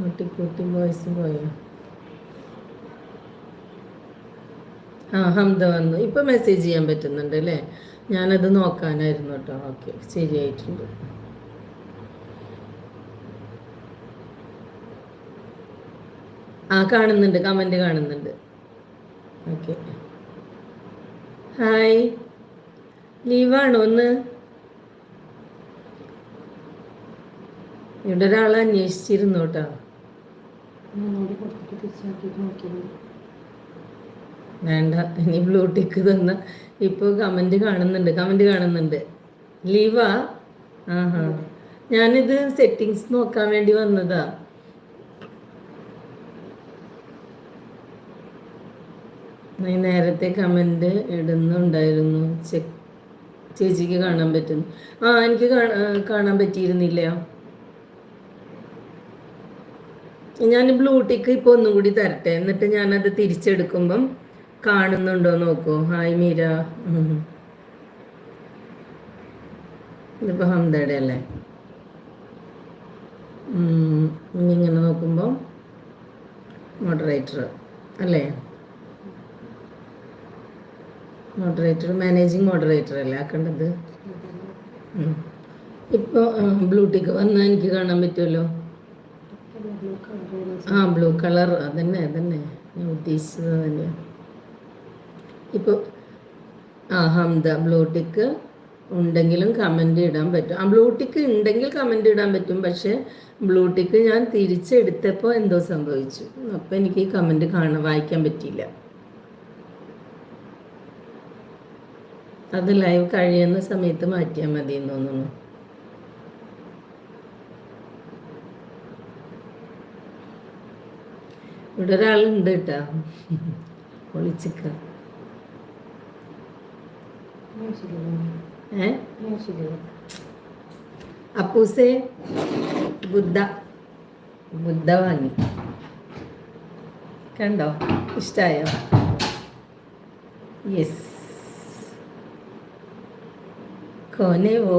മുട്ടിക്കൂട്ടി voice പോയോ? ആ ഹംദ വന്നു. ഇപ്പം മെസ്സേജ് ചെയ്യാൻ പറ്റുന്നുണ്ട് അല്ലേ? ഞാനത് നോക്കാനായിരുന്നു കേട്ടോ ഓക്കെ ശരിയായിട്ടുണ്ട്. ആ കാണുന്നുണ്ട്. കമന്റ് കാണുന്നുണ്ട്. ഓക്കെ. ഹായ് ലീവാണോ ഒന്ന്? ഇവിടെ ഒരാൾ അന്വേഷിച്ചിരുന്നു കേട്ടോ വേണ്ട ഇനി ബ്ലൂ ടിക്ക് തന്ന ഇപ്പോൾ കമന്റ് കാണുന്നുണ്ട് കമന്റ് കാണുന്നുണ്ട്. ലീവാ? ആഹാ. ഞാനിത് സെറ്റിങ്സ് നോക്കാൻ വേണ്ടി വന്നതാ. നേരത്തെ കമന്റ് ഇടുന്നുണ്ടായിരുന്നു. ചെക്ക് ചേച്ചിക്ക് കാണാൻ പറ്റുന്നു ആ എനിക്ക് കാണാൻ പറ്റിയിരുന്നില്ല. ഞാൻ ബ്ലൂ ടിക്ക് ഇപ്പോൾ ഒന്നും കൂടി തരട്ടെ. എന്നിട്ട് ഞാൻ അത് തിരിച്ചെടുക്കുമ്പം കാണുന്നുണ്ടോ നോക്കൂ. ഹായ് മീര ഉം. ഇതിപ്പോ ഹംദയുടെ അല്ലേ? ഇങ്ങനെ നോക്കുമ്പോൾ മോഡറേറ്റർ അല്ലേ? മോഡറേറ്റർ മാനേജിങ് മോഡറേറ്റർ അല്ലേ? ആക്കേണ്ടത് ഇപ്പോൾ ബ്ലൂടിക്ക് വന്നാൽ എനിക്ക് കാണാൻ പറ്റുമല്ലോ ബ്ലൂ ആ ബ്ലൂ കളർ അതന്നെ അതന്നെ. ഞാൻ ഉദ്ദേശിച്ചത് തന്നെയാണ് ഇപ്പോൾ ആ ഹംദ ബ്ലൂടിക്ക് ഉണ്ടെങ്കിലും കമന്റ് ഇടാൻ പറ്റും. ആ ബ്ലൂടിക്ക് ഉണ്ടെങ്കിൽ കമന്റ് ഇടാൻ പറ്റും. പക്ഷേ ബ്ലൂടിക്ക് ഞാൻ തിരിച്ചെടുത്തപ്പോൾ എന്തോ സംഭവിച്ചു. അപ്പോൾ എനിക്ക് ഈ കമന്റ് കാണാൻ വായിക്കാൻ പറ്റിയില്ല. അത് ലൈവ് കഴിയുന്ന സമയത്ത് മാറ്റിയാൽ മതി എന്ന് തോന്നുന്നു. ഇവിടെ ഒരാളുണ്ട് കേട്ടോ. ഒളിച്ചിക്ക ഏ? അപ്പൂസേ ബുദ്ധ. ബുദ്ധ വാങ്ങി. കണ്ടോ? ഇഷ്ടായോ? യെസ് കോനെ ഓ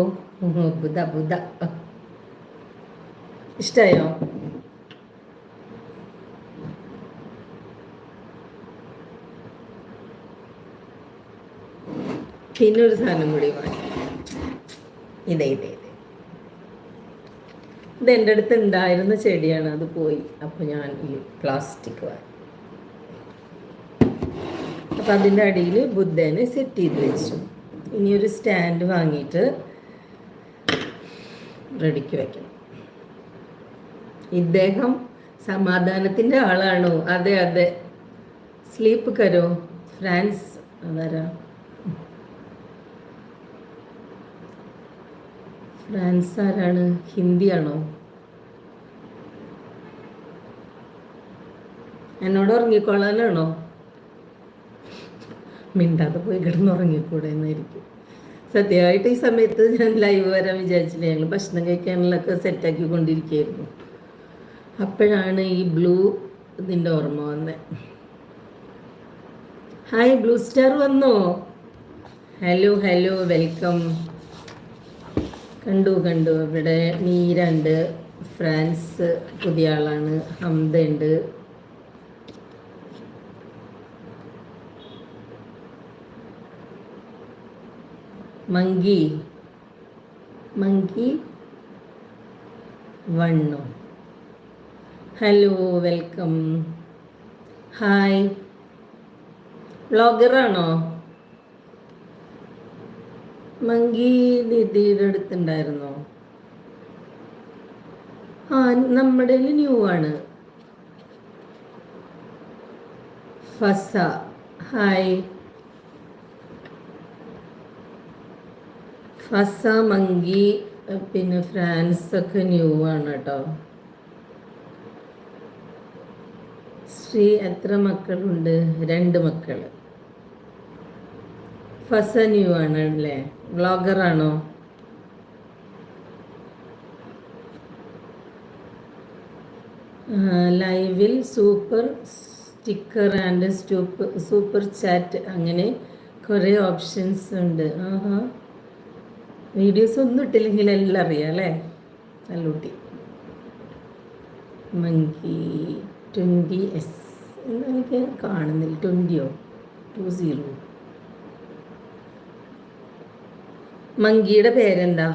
ബുധ ബുധ ഇഷ്ടായോ? പിന്നെ ഒരു സാധനം കൂടി വാങ്ങി. ഇതേ ഇതേ ഇതേ. ഇത് എന്റെ അടുത്ത് ഉണ്ടായിരുന്ന ചെടിയാണ്. അത് പോയി. അപ്പോൾ ഞാൻ ഈ പ്ലാസ്റ്റിക് വാങ്ങി. അപ്പം അതിന്റെ അടിയിൽ ബുദ്ധനെ സെറ്റ് ചെയ്ത് വെച്ചു. ഇനി ഒരു സ്റ്റാൻഡ് വാങ്ങിയിട്ട് റെഡിക്ക് വെക്കണം. ഇദ്ദേഹം സമാധാനത്തിന്റെ ആളാണോ? അതെ അതെ. സ്ലീപ്പ് കരോ? ഫ്രാൻസ് അതാരാ? ഫ്രാൻസ് ആരാണ്? ഹിന്ദിയാണോ? എന്നോട് ഉറങ്ങിക്കൊള്ളാനാണോ മിണ്ടാതെ പോയി കിടന്ന് ഉറങ്ങിക്കൂടെ എന്നായിരിക്കും സത്യമായിട്ട് ഈ സമയത്ത് ഞാൻ ലൈവ് വരാൻ വിചാരിച്ചില്ല. ഞങ്ങൾ ഭക്ഷണം കഴിക്കാനുള്ളൊക്കെ സെറ്റാക്കി കൊണ്ടിരിക്കുകയായിരുന്നു. അപ്പോഴാണ് ഈ ബ്ലൂ ഇതിന്റെ ഓർമ്മ വന്നത് ഹായ് ബ്ലൂ സ്റ്റാർ വന്നോ? ഹലോ ഹലോ വെൽക്കം കണ്ടു കണ്ടു. ഇവിടെ മീരണ്ട് ഫ്രാൻസ് പുതിയ ആളാണ്. ഹംദ ഉണ്ട് monkey. Monkey വണ്ണു. Hello welcome. Hi. വ്ളോഗറാണോ? മങ്കി ദീദിയുടെ അടുത്തുണ്ടായിരുന്നോ? ആ നമ്മുടെ ന്യൂ ആണ്. ഫസ ഹായ് ഫസ മങ്കി പിന്നെ ഫ്രാൻസ് ഒക്കെ ന്യൂ ആണ് കേട്ടോ ശ്രീ എത്ര മക്കളുണ്ട്? രണ്ട് മക്കൾ ഫസ ന്യൂ ആണ് അല്ലേ വ്ളോഗറാണോ ലൈവിൽ super sticker and super chat അങ്ങനെ കുറേ ഓപ്ഷൻസ് ഉണ്ട്. ആഹാ. വീഡിയോസ് ഒന്നും ഇട്ടില്ലെങ്കിൽ എല്ലാം അറിയാം അല്ലേ? നല്ല കുട്ടി മങ്കി ട്വന്റി എസ്. എനിക്ക് കാണുന്നില്ല. ട്വന്റിയോ ടു സീറോ. മങ്കിയുടെ പേരെന്താ?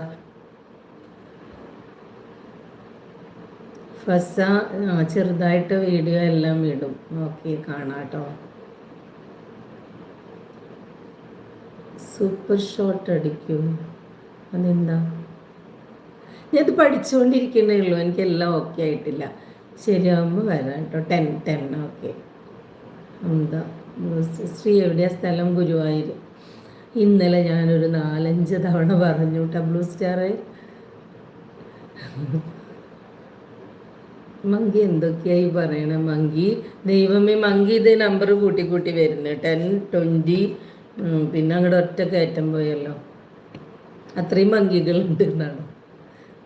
ഫസ ചെറുതായിട്ട് വീഡിയോ എല്ലാം ഇടും. ഓക്കെ കാണാട്ടോ. സൂപ്പർ ഷോട്ട് അടിക്കും. അതെന്താ? ഞാനത് പഠിച്ചുകൊണ്ടിരിക്കുന്നേ ഉള്ളൂ. എനിക്കെല്ലാം ഓക്കെ ആയിട്ടില്ല. ശരിയാകുമ്പോൾ വരാം കേട്ടോ. Ten ten okay. എന്താ? ശ്രീ എവിടെയാ സ്ഥലം? ഗുരുവായൂർ ഇന്നലെ ഞാനൊരു നാലഞ്ച് തവണ പറഞ്ഞു ഡബ്ലു സ്റ്റാറെ മങ്കി എന്തൊക്കെയായി പറയണം? മങ്കി ദൈവമേ മങ്കി ഇത് നമ്പർ കൂട്ടി കൂട്ടി വരുന്നു. ടെൻ ട്വന്റി പിന്നെ അങ്ങോട്ട് ഒറ്റ കയറ്റം പോയല്ലോ. അത്രയും മങ്കികളുണ്ട് എന്നാണ്.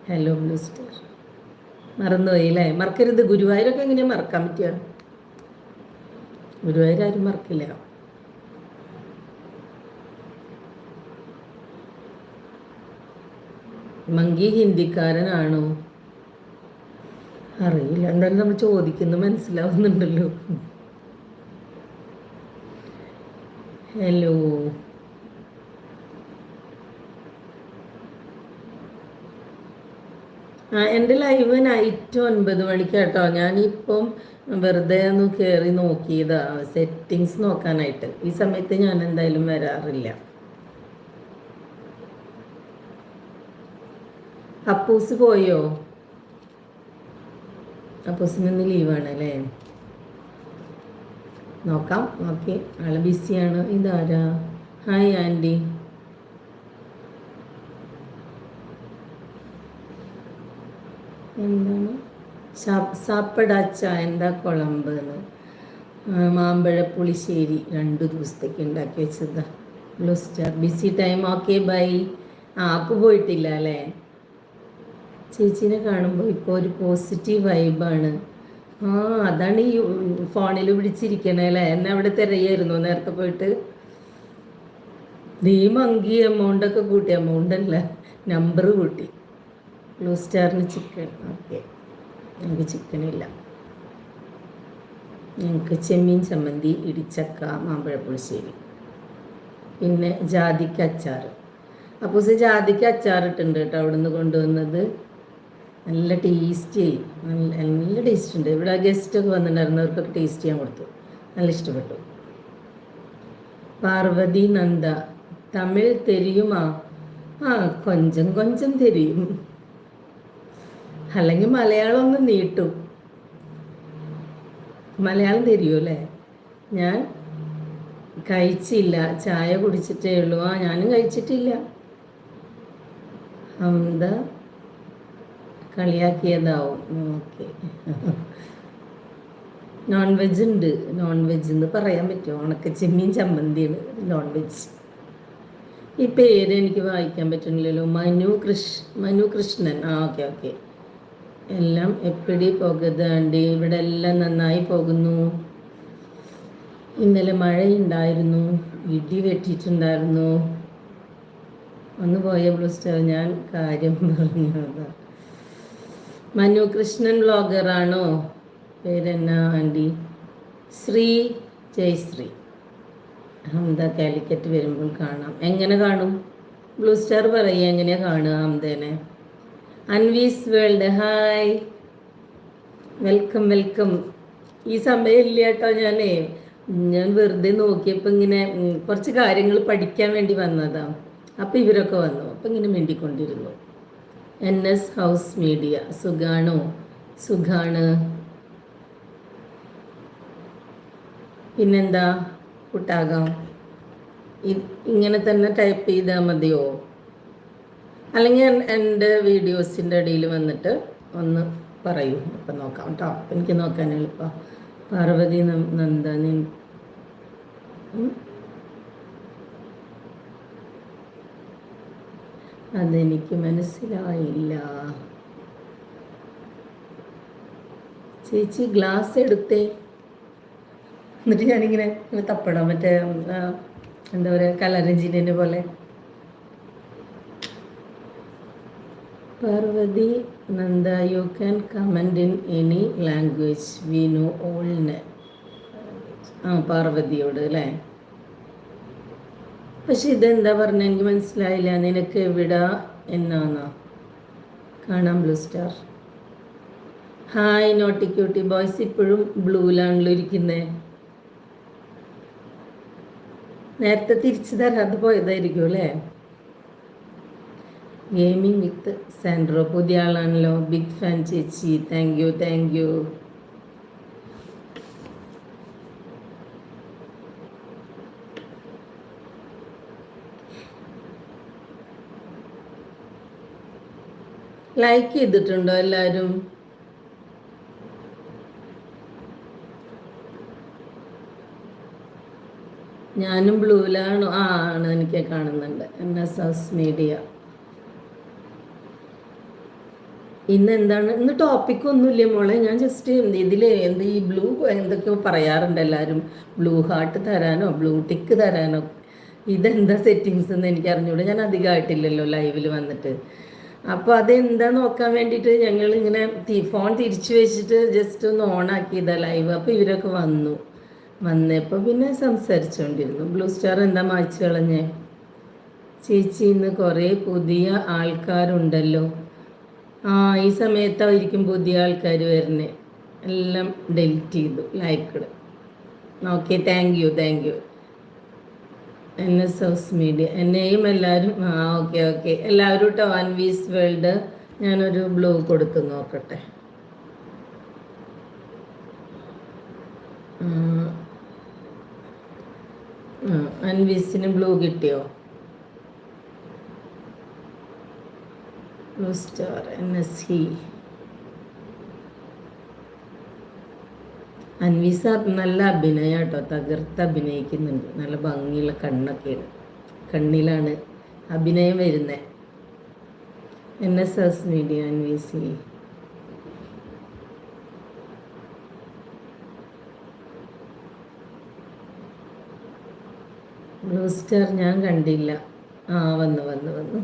ഹലോ ബ്ലൂ സ്റ്റാർ മറന്നുപോയി അല്ലേ മറക്കരുത്. ഗുരുവായൂരൊക്കെ എങ്ങനെയാ മറക്കാൻ പറ്റുക ഗുരുവായൂർ ആരും മറക്കില്ല. മങ്കി ഹിന്ദിക്കാരനാണോ? അറിയില്ല. എന്തായാലും നമ്മൾ ചോദിക്കുന്നത് മനസ്സിലാവുന്നുണ്ടല്ലോ. ഹലോ. ആ എന്റെ ലൈവ് നൈറ്റ് ഒൻപത് മണിക്ക് കേട്ടോ ഞാനിപ്പം വെറുതെ ഒന്ന് കയറി നോക്കിയതാ. സെറ്റിങ്സ് നോക്കാനായിട്ട്. ഈ സമയത്ത് ഞാൻ എന്തായാലും വരാറില്ല. അപ്പൂസ് പോയോ? അപ്പൂസിന് ഇന്ന് ലീവാണ് അല്ലേ? നോക്കാം ഓക്കെ ആൾ ബിസിയാണ്. ഇതാരാ? Hi aunty. എന്താണ്? സാപ്പടാച്ച എന്താ കുളമ്പ് എന്ന്. മാമ്പഴ പുളിശ്ശേരി രണ്ട് ദിവസത്തേക്ക് ഉണ്ടാക്കി വെച്ചതാ. Blue star. Busy time. Okay bye. ആ പോയിട്ടില്ല അല്ലേ? ചേച്ചീനെ കാണുമ്പോൾ ഇപ്പോൾ ഒരു പോസിറ്റീവ് വൈബാണ് ആ അതാണ് ഈ ഫോണിൽ പിടിച്ചിരിക്കണേ അല്ലേ? എന്നെ അവിടെ തിരയായിരുന്നു നേരത്തെ പോയിട്ട്. നീ മങ്കി എമൗണ്ട് ഒക്കെ കൂട്ടി. എമൗണ്ട് അല്ല നമ്പർ കൂട്ടി. ബ്ലൂ സ്റ്റാറിന് ചിക്കൻ ഓക്കെ ഞങ്ങൾക്ക് ചിക്കൻ ഇല്ല. ഞങ്ങൾക്ക് ചെമ്മീൻ ചമ്മന്തി ഇടിച്ചക്ക മാമ്പഴപ്പുളിശ്ശേരി പിന്നെ ജാതിക്ക അച്ചാർ അപ്പോൾ ജാതിക്ക അച്ചാർ ഇട്ടുണ്ട് കേട്ടോ അവിടുന്ന് കൊണ്ടുവന്നത്. നല്ല ടേസ്റ്റി. നല്ല നല്ല ടേസ്റ്റ് ഉണ്ട് ഇവിടെ ഗസ്റ്റൊക്കെ വന്നിട്ടുണ്ടായിരുന്നവർക്കൊക്കെ ടേസ്റ്റ് ചെയ്യാൻ കൊടുത്തു. നല്ല ഇഷ്ടപ്പെട്ടു. പാർവതി നന്ദ. തമിഴ് തെരിയുമാ ആ കൊഞ്ചം കൊഞ്ചം തെരിയും അല്ലെങ്കിൽ മലയാളം ഒന്ന് നീട്ടും. മലയാളം തരുമോ അല്ലേ? ഞാൻ കഴിച്ചില്ല. ചായ കുടിച്ചിട്ടേ ഉള്ളൂ. ആ ഞാനും കഴിച്ചിട്ടില്ല. ഹംദ കളിയാക്കിയതാവും. ഓക്കെ. നോൺ വെജ് ഉണ്ട്. നോൺ വെജ് എന്ന് പറയാൻ പറ്റുമോ? ഉണക്ക ചെമ്മീൻ ചമ്മന്തിയാണ് നോൺ വെജ് ഈ പേര് എനിക്ക് വായിക്കാൻ പറ്റുന്നില്ലല്ലോ മനു കൃഷ് മനു കൃഷ്ണൻ. ആ ഓക്കെ ഓക്കെ. എല്ലാം എപ്പിടി പോകുതാണ്ട്? ഇവിടെ എല്ലാം നന്നായി പോകുന്നു. ഇന്നലെ മഴയുണ്ടായിരുന്നു. ഇടി വെട്ടിയിട്ടുണ്ടായിരുന്നു. ഒന്ന് പോയ ബ്ലൂസ്റ്റർ ഞാൻ കാര്യം പറഞ്ഞതാ. മനു കൃഷ്ണൻ വ്ളോഗറാണോ? പേരെന്നാ ആന്റി? ശ്രീ ജയശ്രീ ഹംദ കാലിക്കറ്റ് വരുമ്പോൾ കാണാം. എങ്ങനെ കാണും? ബ്ലൂ സ്റ്റാർ പറയുക എങ്ങനെയാ കാണുക ഹംദേനെ? Anvees world hi. Welcome welcome. ഈ സമയം ഇല്ല കേട്ടോ ഞാനേ. ഞാൻ വെറുതെ നോക്കിയപ്പോൾ ഇങ്ങനെ കുറച്ച് കാര്യങ്ങൾ പഠിക്കാൻ വേണ്ടി വന്നതാണ് അപ്പോൾ ഇവരൊക്കെ വന്നു. അപ്പം ഇങ്ങനെ മിണ്ടിക്കൊണ്ടിരുന്നു. എൻ എസ് ഹൗസ് മീഡിയ സുഖാണോ? സുഖാണ്. പിന്നെന്താ? കൂട്ടാകാം. ഇങ്ങനെ തന്നെ ടൈപ്പ് ചെയ്താൽ മതിയോ? അല്ലെങ്കിൽ എൻ- എന്റെ വീഡിയോസിന്റെ ഇടയിൽ വന്നിട്ട് ഒന്ന് പറയൂ. അപ്പം നോക്കാം കേട്ടോ എനിക്ക് നോക്കാൻ എളുപ്പം. പാർവതി നം- അതെനിക്ക് മനസ്സിലായില്ല. ചേച്ചി ഗ്ലാസ് എടുത്തേ. എന്നിട്ട് ഞാനിങ്ങനെ ഇങ്ങനെ തപ്പടാം മറ്റേ എന്താ പറയുക കലരഞ്ജിനെ പോലെ. Parvathy Nanda you can comment in any language we know. All ആ പാർവതിയോട് അല്ലേ? പക്ഷെ ഇതെന്താ പറഞ്ഞ? എനിക്ക് മനസ്സിലായില്ല. നിനക്ക് എവിടാ? എന്നാണോ? കാണാം blue star. Hi naughty cutie boys. ഇപ്പോഴും ബ്ലൂവിലാണല്ലോ ഇരിക്കുന്നത് നേരത്തെ തിരിച്ചു തരാതെ പോയതായിരിക്കും അല്ലേ? Gaming with Sandro. പുതിയ ആളാണല്ലോ. ബിഗ് ഫാൻ ചേച്ചി. Thank you thank you. Like ചെയ്തിട്ടുണ്ടോ എല്ലാവരും ഞാനും ബ്ലൂവിലാണ് ആ ആണ് എനിക്ക് കാണുന്നുണ്ട്. എൻ എസ് എസ് മീഡിയ ഇന്ന് എന്താണ്? ഇന്ന് ടോപ്പിക് ഒന്നുമില്ല മോളെ? ഞാൻ ജസ്റ്റ് ഇതിൽ എന്ത് ഈ ബ്ലൂ എന്തൊക്കെയോ പറയാറുണ്ട് എല്ലാവരും ബ്ലൂ ഹാർട്ട് തരാനോ ബ്ലൂ ടിക്ക് തരാനോ. ഇതെന്താ സെറ്റിങ്സ് എന്ന് എനിക്ക് അറിഞ്ഞൂടെ ഞാൻ അധികമായിട്ടില്ലല്ലോ ലൈവിൽ വന്നിട്ട്. അപ്പോൾ അതെന്താ നോക്കാൻ വേണ്ടിട്ട് ഞങ്ങൾ ഇങ്ങനെ ഫോൺ തിരിച്ചു വെച്ചിട്ട് ജസ്റ്റ് ഒന്ന് ഓൺ ആക്കിയതാ ലൈവ് അപ്പോൾ ഇവരൊക്കെ വന്നു. വന്നപ്പോൾ പിന്നെ സംസാരിച്ചുകൊണ്ടിരുന്നു ബ്ലൂ സ്റ്റാർ എന്താ മായ്ച്ചു കളഞ്ഞേ? ചേച്ചി ഇന്ന് കുറേ പുതിയ ആൾക്കാരുണ്ടല്ലോ. ആ ഈ സമയത്തായിരിക്കും പുതിയ ആൾക്കാർ വരുന്നത് എല്ലാം ഡെലിറ്റ് ചെയ്തു liked okay thank you thank you N S house media എന്നെയും എല്ലാവരും ആ ഓക്കെ ഓക്കെ എല്ലാവരും കേട്ടോ വൺ വീസ് വേൾഡ് ഞാനൊരു ബ്ലൂ കൊടുത്ത് നോക്കട്ടെ. അൻവീസിന് ബ്ലൂ കിട്ടിയോ? Blue star N S hi അൻവീസ നല്ല അഭിനയം കേട്ടോ തകർത്ത് അഭിനയിക്കുന്നുണ്ട്. നല്ല ഭംഗിയുള്ള കണ്ണൊക്കെയാണ്. കണ്ണിലാണ് അഭിനയം വരുന്നത് എൻ എസ് എസ് മീഡിയ അൻവിസി. ബ്ലൂ സ്റ്റാർ ഞാൻ കണ്ടില്ല. ആ വന്നു വന്നു വന്നു.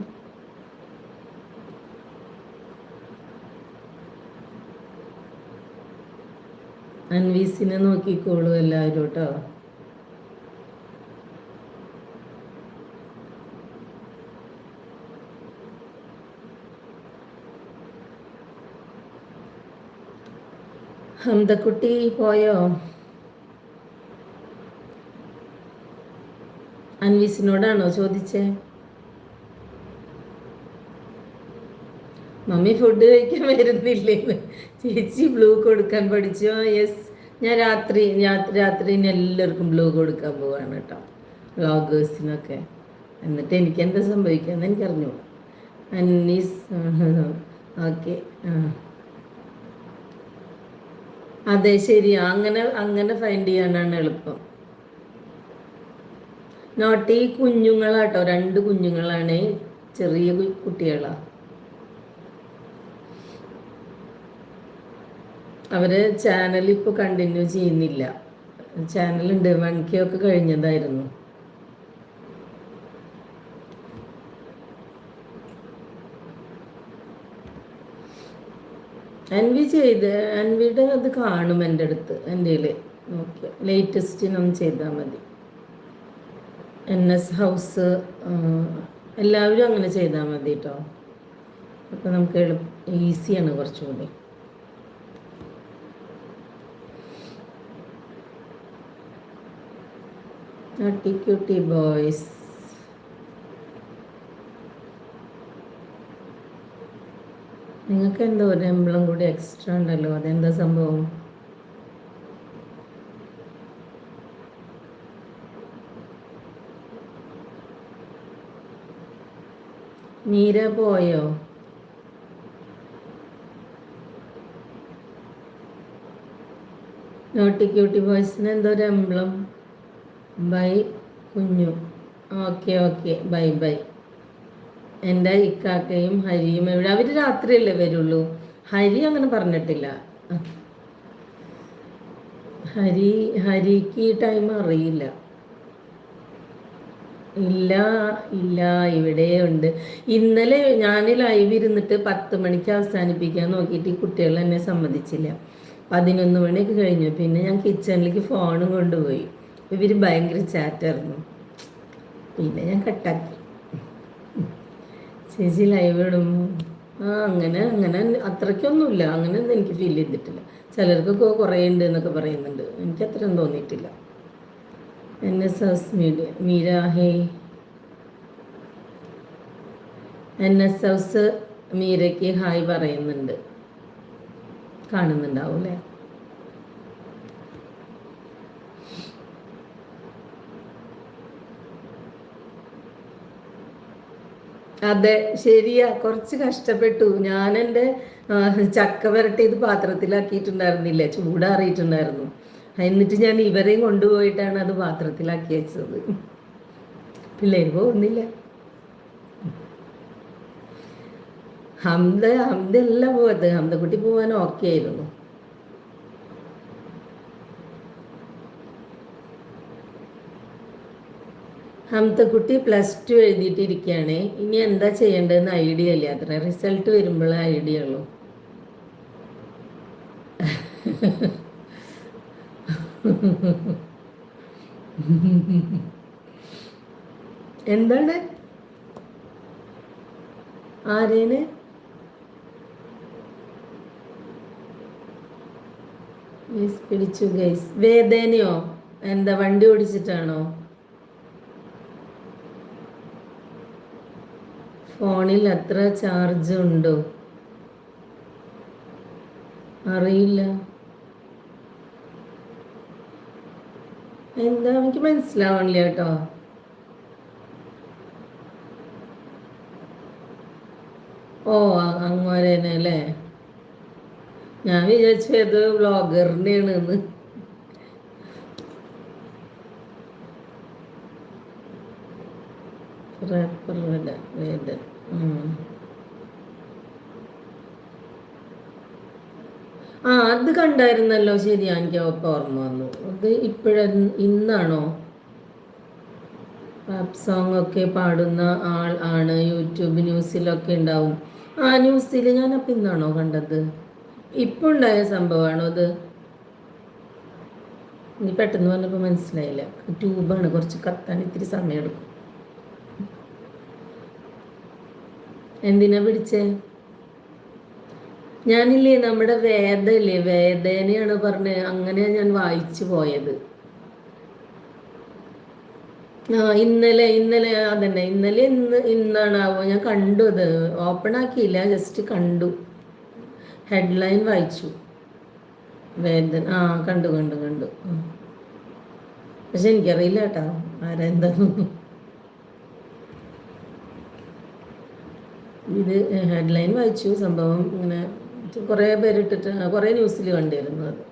അൻവീസിനെ നോക്കിക്കോളൂ എല്ലാവരും കേട്ടോ. ഹംദക്കുട്ടി പോയോ? അൻവീസിനോടാണോ ചോദിച്ചേ? മമ്മി ഫുഡ് കഴിക്കാൻ വരുന്നില്ലേന്ന്. ചേച്ചി ബ്ലൂ കൊടുക്കാൻ പഠിച്ചോ. യെസ് ഞാൻ രാത്രി രാത്രി രാത്രി ഇനി എല്ലാവർക്കും ബ്ലൂ കൊടുക്കാൻ പോവാണ് കേട്ടോ. വ്ളോഗേഴ്സിനൊക്കെ എന്നിട്ട് എനിക്ക് എന്താ സംഭവിക്കാന്ന് എനിക്കറിഞ്ഞു അന്നീസ് ഓക്കെ അതെ ശരി. അങ്ങനെ അങ്ങനെ ഫൈൻഡ് ചെയ്യാനാണ് എളുപ്പം. നോട്ട് കുഞ്ഞുങ്ങളാട്ടോ. രണ്ട് കുഞ്ഞുങ്ങളാണ്. ചെറിയ കു- അവർ ചാനൽ ഇപ്പോൾ കണ്ടിന്യൂ ചെയ്യുന്നില്ല. ചാനൽ ഉണ്ട്. വൺ കെ ഒക്കെ കഴിഞ്ഞതായിരുന്നു. അൻവി ചെയ്ത് അൻവിയുടെ അത് കാണും എന്റെ അടുത്ത് എന്റെ ഓക്കെ ലേറ്റസ്റ്റിനൊന്ന് ചെയ്താൽ മതി. എൻ എസ് ഹൗസ് എല്ലാവരും അങ്ങനെ ചെയ്താൽ മതി കേട്ടോ അപ്പോൾ നമുക്ക് ഈസിയാണ് കുറച്ചുകൂടി. നട്ടി ക്യൂട്ടി ബോയ്സ് നിങ്ങൾക്ക് എന്തോ ഒരു എംബ്ലം കൂടി എക്സ്ട്രാ ഉണ്ടല്ലോ. അതെന്താ സംഭവം? നീര പോയോ? നോട്ടി ക്യൂട്ടി ബോയ്സിന് എന്തോ ഒരു എംബ്ലം ബൈ കുഞ്ഞു. Okay okay. Bye bye. എന്റെ ഇക്കാക്കയും ഹരിയും എവിടെ? അവർ രാത്രിയല്ലേ വരുള്ളൂ? ഹരി അങ്ങനെ പറഞ്ഞിട്ടില്ല. ഹരി ഹരിക്ക് ഈ ടൈം അറിയില്ല. ഇല്ല ഇല്ല ഇവിടെ ഉണ്ട്. ഇന്നലെ ഞാൻ ലൈവ് ഇരുന്നിട്ട് പത്ത് മണിക്ക് അവസാനിപ്പിക്കാൻ നോക്കിയിട്ട് ഈ കുട്ടികൾ എന്നെ സമ്മതിച്ചില്ല. പതിനൊന്ന് മണിയൊക്കെ കഴിഞ്ഞു. പിന്നെ ഞാൻ കിച്ചണിലേക്ക് ഫോണും കൊണ്ടുപോയി. ഇവർ ഭയങ്കര ചാറ്റായിരുന്നു. പിന്നെ ഞാൻ കട്ടാക്കി. ചേച്ചി ലൈവ് ഇടുമ്പോൾ ആ അങ്ങനെ അങ്ങനെ അത്രയ്ക്കൊന്നുമില്ല. അങ്ങനെ ഒന്നും എനിക്ക് ഫീൽ ചെയ്തിട്ടില്ല. ചിലർക്കൊക്കെ കുറേ ഉണ്ട് എന്നൊക്കെ പറയുന്നുണ്ട്. എനിക്ക് അത്രയും തോന്നിയിട്ടില്ല. N S S media Meera hey. N S S മീരയ്ക്ക് hi പറയുന്നുണ്ട്. കാണുന്നുണ്ടാവും അല്ലേ? അതെ ശരിയാ. കുറച്ച് കഷ്ടപ്പെട്ടു. ഞാൻ എന്റെ ചക്ക വരട്ടിയത് പാത്രത്തിലാക്കിയിട്ടുണ്ടായിരുന്നില്ല? ചൂടാറിയിട്ടുണ്ടായിരുന്നു. എന്നിട്ട് ഞാൻ ഇവരെയും കൊണ്ടുപോയിട്ടാണ് അത് പാത്രത്തിലാക്കി വെച്ചത്. പിള്ളേർ പോകുന്നില്ല. ഹംദ ഹംദ എല്ലാം പോയത്. ഹംദക്കുട്ടി പോവാൻ ഓക്കെ ആയിരുന്നു. ഹംദക്കുട്ടി പ്ലസ് ടു എഴുതിയിട്ടിരിക്കുകയാണ്. ഇനി എന്താ ചെയ്യേണ്ടതെന്ന് ഐഡിയ ഇല്ല. അത്ര റിസൾട്ട് വരുമ്പോഴേ ഐഡിയ ഉള്ളൂ. എന്താണ്? ആരേന് പിടിച്ചു ഗൈസ് വേദനയോ? എന്താ വണ്ടി ഓടിച്ചിട്ടാണോ? ഫോണിൽ അത്ര ചാർജ് ഉണ്ടോ? അറിയില്ല. എന്താ എനിക്ക് മനസ്സിലാവണില്ല കേട്ടോ. ഓ അങ്ങനെ തന്നെ അല്ലേ? ഞാൻ വിചാരിച്ചു ഏത് വ്ളോഗറിന്റെയാണ് എന്ന് വേദൻ ഉം. ആ അത് കണ്ടായിരുന്നല്ലോ ശരിയാ എനിക്ക് ഒപ്പം ഓർമ്മ വന്നു. അത് ഇപ്പോഴ ഇന്നാണോ? റാപ്പ് സോങ് ഒക്കെ പാടുന്ന ആൾ ആണ് യൂട്യൂബ് ന്യൂസിലൊക്കെ ഉണ്ടാവും. ആ ന്യൂസിൽ ഞാൻ അപ്പം ഇന്നാണോ കണ്ടത്? ഇപ്പം ഉണ്ടായ സംഭവമാണോ അത്? ഇനി പെട്ടെന്ന് പറഞ്ഞപ്പോൾ മനസ്സിലായില്ല. ട്യൂബാണ് കുറച്ച് കത്താൻ ഇത്തിരി സമയമെടുക്കും. എന്തിനാ പിടിച്ചേ? ഞാനില്ലേ നമ്മുടെ വേദയില്ലേ വേദനയാണ് പറഞ്ഞത് അങ്ങനെയാ ഞാൻ വായിച്ചു പോയത്. ആ ഇന്നലെ ഇന്നലെ അതന്നെ ഇന്നലെ ഇന്ന് ഇന്നാണാവോ? ഞാൻ കണ്ടു അത്. ഓപ്പൺ ആക്കിയില്ല ജസ്റ്റ് കണ്ടു. ഹെഡ്ലൈൻ വായിച്ചു. വേദന ആ കണ്ടു കണ്ടു കണ്ടു. പക്ഷെ എനിക്കറിയില്ല കേട്ടോ ആരാ ഇത് ഹെഡ്ലൈൻ വായിച്ചു. സംഭവം ഇങ്ങനെ കുറേ പേരിട്ടിട്ട് കുറേ ന്യൂസിൽ കണ്ടിരുന്നു അത്.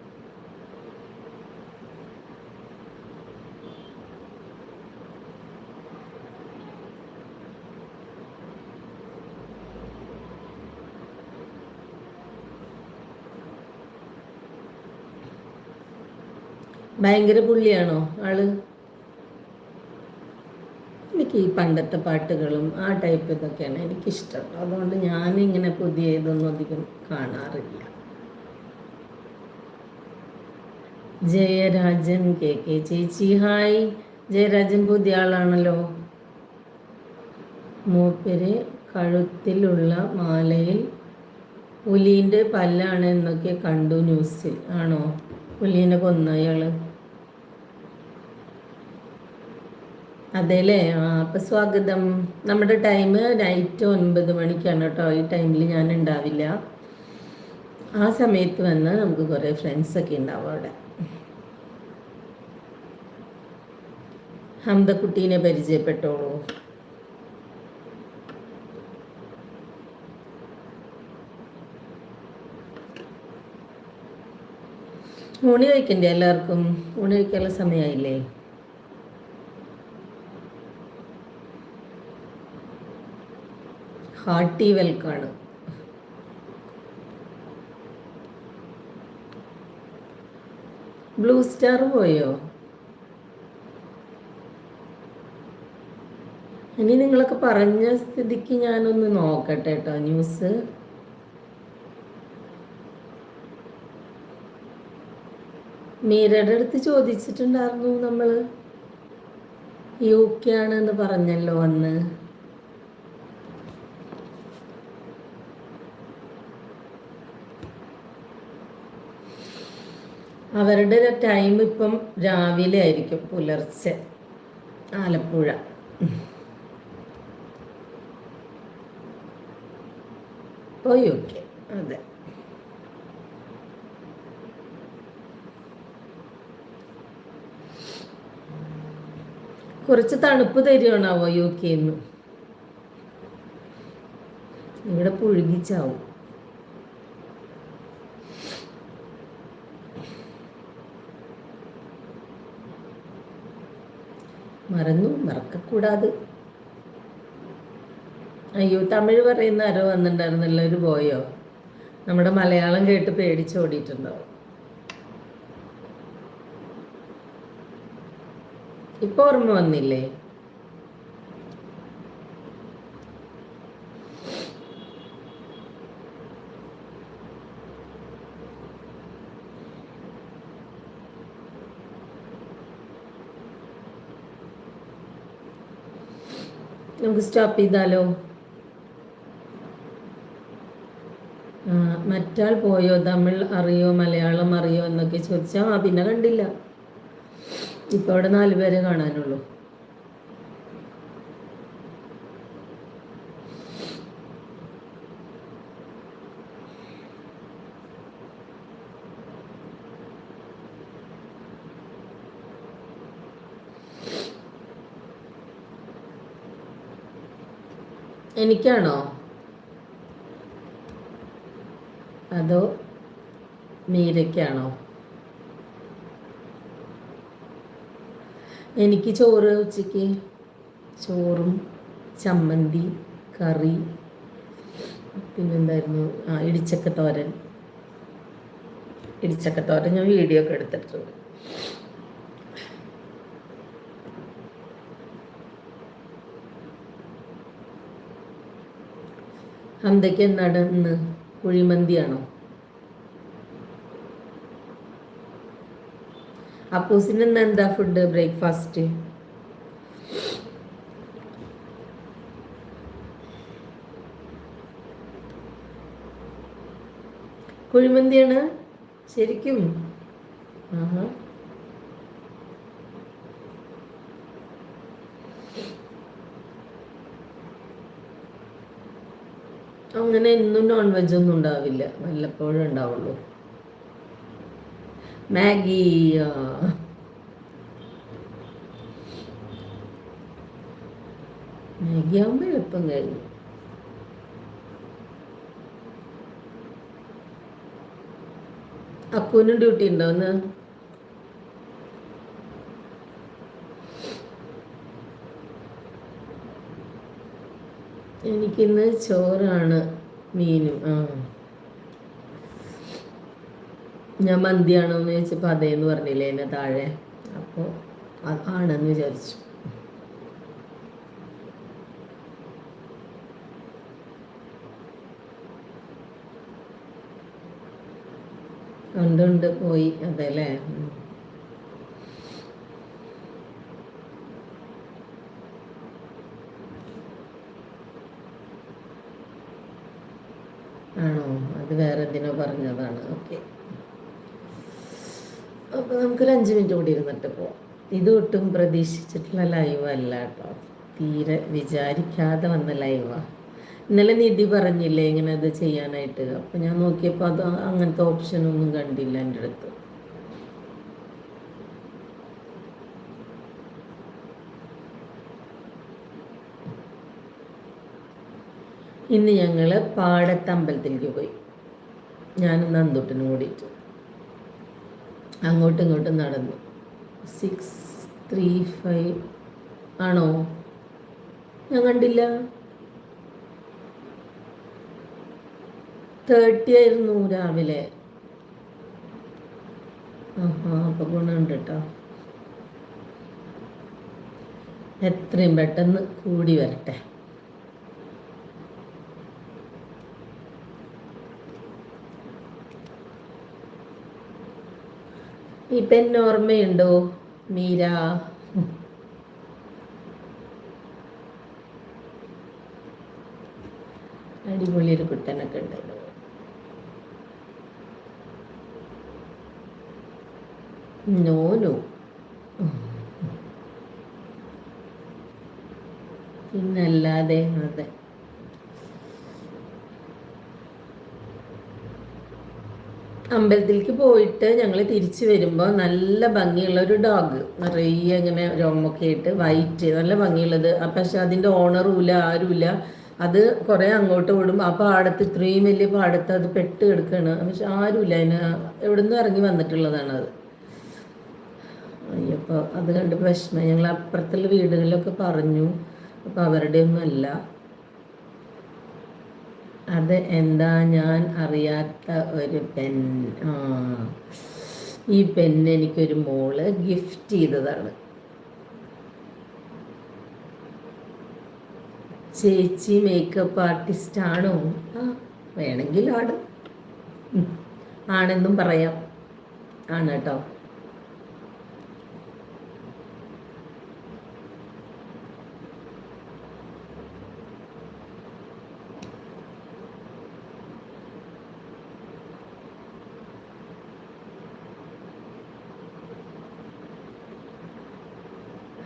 ഭയങ്കര പുള്ളിയാണോ ആൾ? എനിക്ക് ഈ പണ്ടത്തെ പാട്ടുകളും ആ ടൈപ്പ് ഇതൊക്കെയാണ് എനിക്കിഷ്ടം. അതുകൊണ്ട് ഞാനിങ്ങനെ പുതിയ ഇതൊന്നും അധികം കാണാറില്ല. ജയരാജൻ കെ കെ ചേച്ചി ഹായ്. ജയരാജൻ പുതിയ ആളാണല്ലോ. മൂപ്പര് കഴുത്തിലുള്ള മാലയിൽ പുലീന്റെ പല്ലാണ് എന്നൊക്കെ കണ്ടു ന്യൂസിൽ. ആണോ? പുലീനെ കൊന്ന അയാൾ അതെല്ലേ? അപ്പം സ്വാഗതം. നമ്മുടെ ടൈം നൈറ്റ് ഒൻപത് മണിക്കാണ് കേട്ടോ. ഈ ടൈമിൽ ഞാൻ ഉണ്ടാവില്ല ആ സമയത്ത് വന്ന് നമുക്ക് കുറേ ഫ്രണ്ട്സൊക്കെ ഉണ്ടാവും അവിടെ. ഹംദക്കുട്ടീനെ പരിചയപ്പെട്ടോളൂ. ഊണി കഴിക്കണ്ടേ എല്ലാവർക്കും? ഊണി കഴിക്കാനുള്ള സമയമായില്ലേ ഹാർട്ടി വെൽക്കാണ് ബ്ലൂ സ്റ്റാർ പോയോ? ഇനി നിങ്ങളൊക്കെ പറഞ്ഞ സ്ഥിതിക്ക് ഞാനൊന്ന് നോക്കട്ടെ കേട്ടോ ന്യൂസ്. മീരയുടെ അടുത്ത് ചോദിച്ചിട്ടുണ്ടായിരുന്നു നമ്മൾ യു കെ ആണെന്ന് പറഞ്ഞല്ലോ അന്ന്. അവരുടെ ടൈം ഇപ്പം രാവിലെ ആയിരിക്കും പുലർച്ചെ ആലപ്പുഴ. പോയി ഓക്കെ അതെ. കുറച്ച് തണുപ്പ് തരുവാണാവോ യു കെന്ന് ഇവിടെ പുഴുകിച്ചാവും. മറന്നു മറക്കക്കൂടാതെ. അയ്യോ തമിഴ് പറയുന്ന ആരോ വന്നിട്ടുണ്ടായിരുന്നല്ലോ ഒരു പോയോ നമ്മുടെ മലയാളം കേട്ട് പേടിച്ചോടിയിട്ടുണ്ടാവും ഇപ്പൊ ഓർമ്മ വന്നില്ലേ? നമുക്ക് സ്റ്റോപ്പ് ചെയ്താലോ? മറ്റാൾ പോയോ? തമിഴ് അറിയോ? മലയാളം അറിയോ? എന്നൊക്കെ ചോദിച്ചാൽ ആ പിന്നെ കണ്ടില്ല. ഇപ്പൊ അവിടെ നാല് പേരെ കാണാനുള്ളൂ. എനിക്കാണോ? അതോ മീരയ്ക്കാണോ? എനിക്ക് ചോറ് ഉച്ചയ്ക്ക് ചോറും ചമ്മന്തി കറി പിന്നെന്തായിരുന്നു? ആ ഇടിച്ചക്കത്തോരൻ ഇടിച്ചക്കത്തോരൻ ഞാൻ വീഡിയോ ഒക്കെ എടുത്തിട്ടുണ്ട്. ഹംദയ്ക്ക് എന്താണ് ഇന്ന് കുഴിമന്തിയാണോ? അപ്പൂസിന് ഇന്ന് എന്താ ഫുഡ് ബ്രേക്ക്ഫാസ്റ്റ് കുഴിമന്തിയാണ് ശരിക്കും? ആഹാ. അങ്ങനെ എന്നും നോൺ വെജ് ഒന്നും ഉണ്ടാവില്ല. വല്ലപ്പോഴും ഉണ്ടാവുള്ളൂ. മാഗി മാഗി ആകുമ്പോൾ എളുപ്പം കഴിഞ്ഞു. അക്കൂനും ഡ്യൂട്ടി ഉണ്ടോ ഇന്ന്? എനിക്കിന്ന് ചോറാണ്. മീനും ആ. ഞാൻ മന്തിയാണോ എന്ന് ചോദിച്ചപ്പോൾ അതേന്ന് പറഞ്ഞില്ലേ എന്നെ താഴെ. അപ്പോൾ ആണെന്ന് വിചാരിച്ചു. ഉണ്ട് ഉണ്ട്. പോയി. അതെ അല്ലേ ഉം. ആണോ അത് വേറെ എന്തിനോ പറഞ്ഞതാണ്. ഓക്കെ. അപ്പോൾ നമുക്കൊരു അഞ്ച് മിനിറ്റ് കൂടി ഇരുന്നിട്ട് പോവാം. ഇത് ഒട്ടും പ്രതീക്ഷിച്ചിട്ടുള്ള ലൈവ് അല്ല കേട്ടോ തീരെ വിചാരിക്കാതെ വന്ന ലൈവാണ് ഇന്നലെ നിധി പറഞ്ഞില്ലേ ഇങ്ങനെ അത് ചെയ്യാനായിട്ട്. അപ്പോൾ ഞാൻ നോക്കിയപ്പോൾ അത് അങ്ങനത്തെ ഓപ്ഷനൊന്നും കണ്ടില്ല എന്റെ അടുത്ത്. ഇന്ന് ഞങ്ങൾ പാടത്തമ്പലത്തിലേക്ക് പോയി. ഞാനും നന്ദുട്ടിനും കൂടിയിട്ട് അങ്ങോട്ടും ഇങ്ങോട്ടും നടന്നു. സിക്സ് ത്രീ ഫൈവ് ആണോ? ഞാൻ കണ്ടില്ല. തേർട്ടി ആയിരുന്നു രാവിലെ. ആഹാ ഗുണമുണ്ട് കേട്ടോ എത്രയും പെട്ടെന്ന് കൂടി വരട്ടെ. ഈ പെൻ ഓർമ്മയുണ്ടോ മീര? അടിപൊളി ഒരു കുട്ടനൊക്കെ ഉണ്ടല്ലോ. No no. പിന്നല്ലാതെ അതെ. അമ്പലത്തിലേക്ക് പോയിട്ട് ഞങ്ങൾ തിരിച്ചു വരുമ്പോൾ നല്ല ഭംഗിയുള്ള ഒരു ഡോഗ്. നിറയെ ഇങ്ങനെ രോമൊക്കെ ആയിട്ട് വൈറ്റ് നല്ല ഭംഗിയുള്ളത്. പക്ഷെ അതിന്റെ ഓണറുമില്ല ആരുമില്ല അത് കുറേ അങ്ങോട്ട് വിടും ആ പാടത്ത് ഇത്രയും വലിയ പാടത്ത് അത് പെട്ട് കിടക്കുകയാണ് പക്ഷെ ആരുമില്ല അതിന് എവിടെ നിന്ന് ഇറങ്ങി വന്നിട്ടുള്ളതാണ് അത്. അയ്യപ്പോൾ അത് കണ്ട് വിഷമം. ഞങ്ങൾ അപ്പുറത്തുള്ള വീടുകളിലൊക്കെ പറഞ്ഞു. അപ്പോൾ അവരുടെ ഒന്നും അല്ല. അത് എന്താ ഞാൻ അറിയാത്ത ഒരു പെൻ ഈ പെൻ എനിക്കൊരു മോൾ ഗിഫ്റ്റ് ചെയ്തതാണ്. ചേച്ചി മേക്കപ്പ് ആർട്ടിസ്റ്റ് ആണോ? ആ വേണമെങ്കിൽ ആണ് ആണെന്നും പറയാം. ആണ് കേട്ടോ.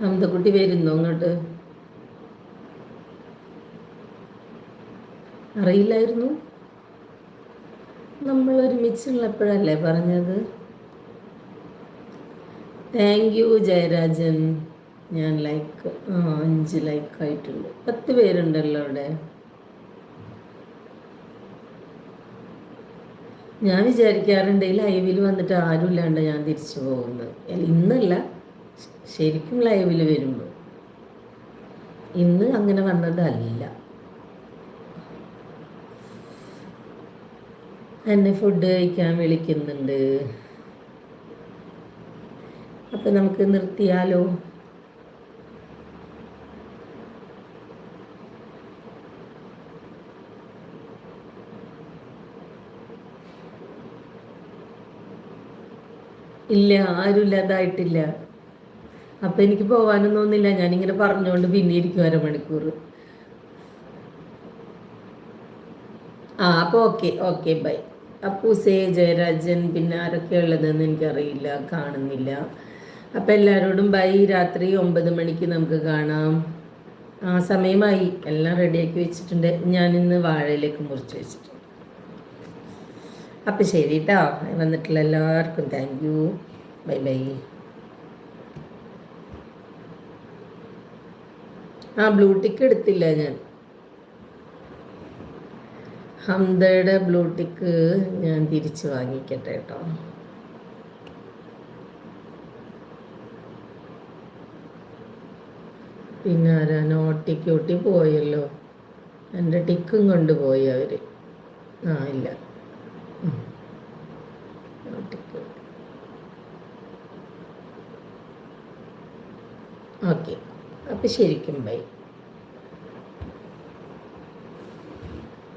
ഹംദക്കുട്ടി വരുന്നു അങ്ങോട്ട് അറിയില്ലായിരുന്നു. നമ്മൾ ഒരുമിച്ചുള്ളപ്പോഴല്ലേ പറഞ്ഞത്? Thank you Jayarajan. ഞാൻ ലൈക്ക് ആ അഞ്ച് ലൈക്ക് ആയിട്ടുണ്ട്. പത്ത് പേരുണ്ടല്ലോ അവിടെ. ഞാൻ വിചാരിക്കാറുണ്ട് ഈ ലൈവിൽ വന്നിട്ട് ആരും ഇല്ലാണ്ട് ഞാൻ തിരിച്ചു പോകുന്നത്. ഇന്നല്ല. ശരിക്കും ലൈവിൽ വരുമ്പോൾ ഇന്ന് അങ്ങനെ വന്നതല്ല. എന്നെ ഫുഡ് കഴിക്കാൻ വിളിക്കുന്നുണ്ട്. അപ്പം നമുക്ക് നിർത്തിയാലോ? ഇല്ല ആരും ഇല്ലാതായിട്ടില്ല അപ്പം എനിക്ക് പോകാനും തോന്നില്ല. ഞാനിങ്ങനെ പറഞ്ഞുകൊണ്ട് പിന്നെ ഇരിക്കും അരമണിക്കൂർ. ആ അപ്പോൾ ഓക്കെ ഓക്കെ ബൈ. അപ്പൂസേ ജയരാജൻ പിന്നെ ആരൊക്കെ ഉള്ളതെന്ന് എനിക്കറിയില്ല കാണുന്നില്ല. അപ്പം എല്ലാവരോടും ബൈ. രാത്രി ഒമ്പത് മണിക്ക് നമുക്ക് കാണാം. ആ സമയമായി. എല്ലാം റെഡിയാക്കി വെച്ചിട്ടുണ്ട്. ഇന്ന് വാഴയിലേക്ക് മുറിച്ച് വെച്ചിട്ടുണ്ട്. അപ്പം ശരി കേട്ടോ വന്നിട്ടുള്ള എല്ലാവർക്കും താങ്ക് യു. Bye bye. ആ ബ്ലൂ ടിക്ക് എടുത്തില്ല ഞാൻ. ഹംദയുടെ ബ്ലൂ ടിക്ക് ഞാൻ തിരിച്ച് വാങ്ങിക്കട്ടെ കേട്ടോ പിന്നെ ആരാ? നോട്ടിക്ക് ഒട്ടി പോയല്ലോ. എന്റെ ടിക്കും കൊണ്ടുപോയി അവർ ആ ഇല്ല. ഓക്കെ. അപ്പം ശരിക്കും ബൈ.